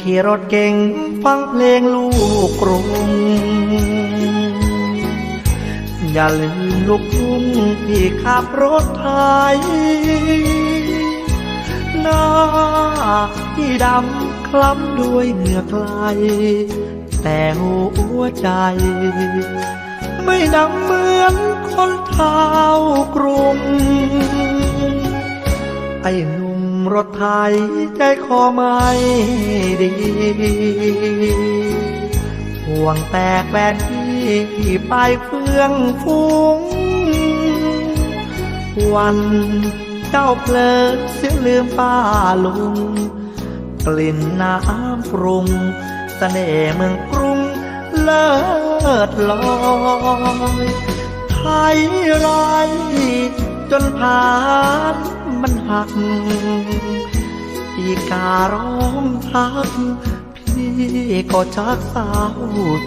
ขี่รถเก่ง ฟังเพลงลูกกรุง อย่าลืมลูกทุ่งที่ขับรถไทยหน้าที่ดำคล้ำด้วยเหงื่อใครแต่หัวใจ ไม่ดำเหมือนคนเท้ากรุงไอ้หนุ่ม รถไทยใจคอไม่ดีห่วงแตกแบนที่ไปเฟื่องฟุ้ง วันเจ้าเพลิดเสียลืมป้าลุง กลิ่นน้ำปรุงเสน่ห์เมืองกรุงเลิศลอยไทยไรจนผ่าน มันหัก อีการ้องทัก พี่ก็ชักสาว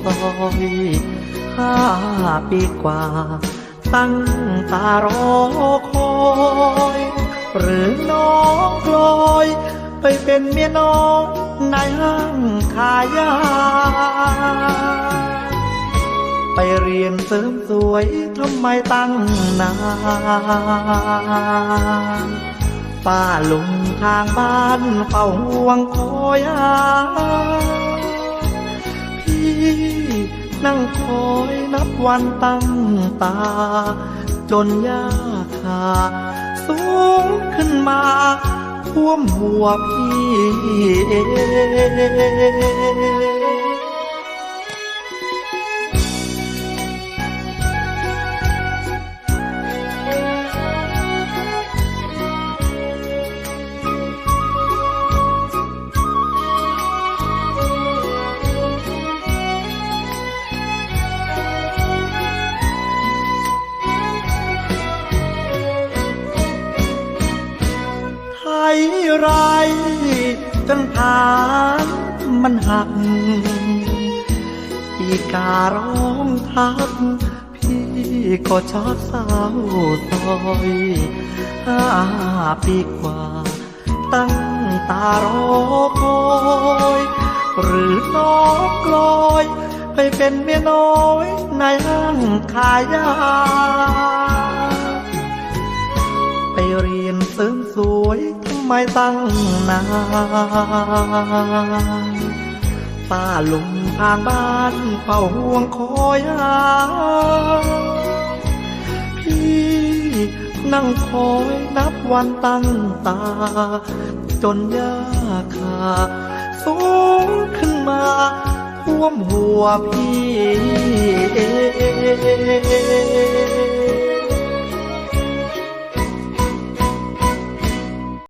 ซอยห้าปีกว่า ตั้งตารอคอย หรือน้องกลอย ไปเป็นเมียน้องในห้างขายยา ไปเรียนเสริมสวยทำไมตั้งนานป้าลุงทางบ้านเฝ้าห่วงคอยหาพี่นั่งคอยนับวันตั้งตา จนยาคาสูงขึ้นมาท่วมหัวพี่ ไรจนผานมันหักอีการ้องทัก พี่ก็ชักสาวซอยห้าปีกว่า ตั้งตารอคอยหรือน้องกลอยไปเป็นเมียน้อยในห้างขายยา ไปเรียนเสริมสวย ไม่ตั้งนานป้าลุงทางบ้านเฝ้าห่วงคอยหาพี่นั่งคอยนับวันตั้งตา จนยาคาสูงขึ้นมาท่วมหัวพี่